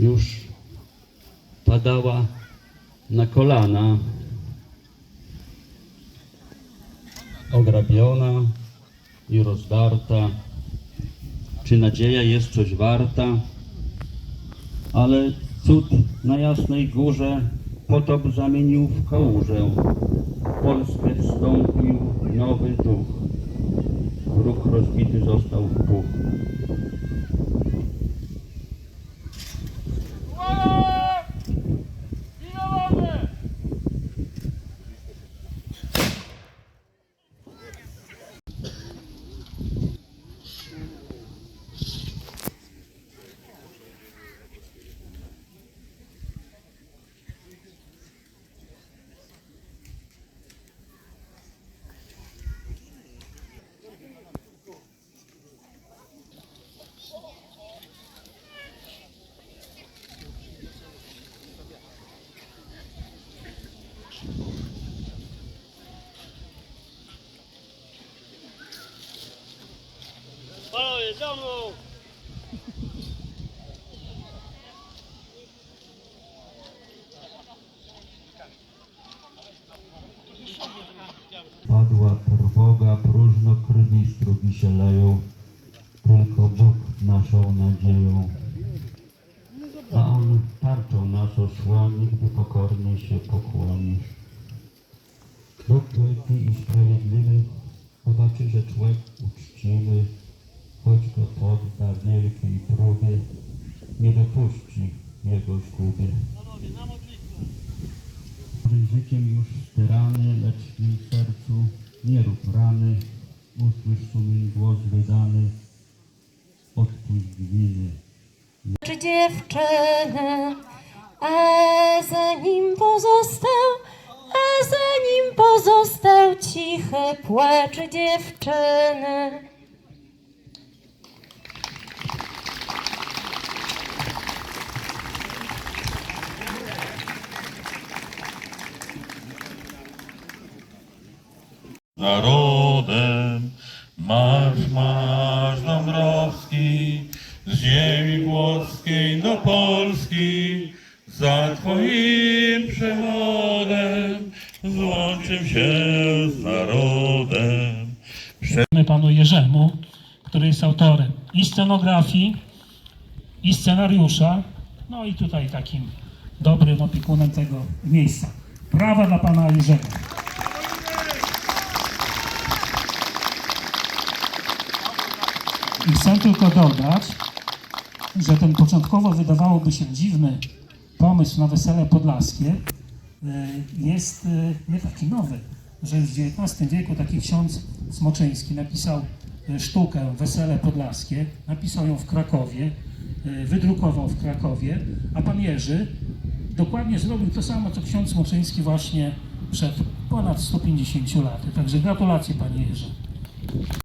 już padała na kolana, ograbiona i rozdarta. Czy nadzieja jest coś warta? Ale cud na jasnej górze potop zamienił w kałużę. W Polskę wstąpił nowy duch. Ruch rozbity został w puch. Mną! Padła trwoga, próżno krwi strugi się leją, tylko Bóg naszą nadzieją. A On tarczą nas osłoni, gdy pokornie się pokłonisz. Bóg wielki i sprawiedliwy zobaczy, że człowiek uczciwy, wielkiej próbie, nie dopuści jego zguby. Życiem już styrany, lecz w mym sercu nie rób rany. Usłysz sumień głos wydany, odpuść winy. czy dziewczynę, a za nim pozostał, a za nim pozostał cichy płacz dziewczyny. Narodem marsz, marsz Dąbrowski, z ziemi włoskiej do Polski, za Twoim przewodem złączym się z narodem. Dziękujemy panu Jerzemu, który jest autorem i scenografii, i scenariusza, no i tutaj takim dobrym opiekunem tego miejsca. Brawa dla pana Jerzego. I chcę tylko dodać, że ten początkowo wydawałoby się dziwny pomysł na wesele podlaskie e, jest e, nie taki nowy, że w XIX wieku taki ksiądz Smoczyński napisał e, sztukę Wesele Podlaskie, napisał ją w Krakowie, wydrukował w Krakowie, a pan Jerzy dokładnie zrobił to samo, co ksiądz Smoczyński właśnie przed ponad 150 laty. Także gratulacje panie Jerzy.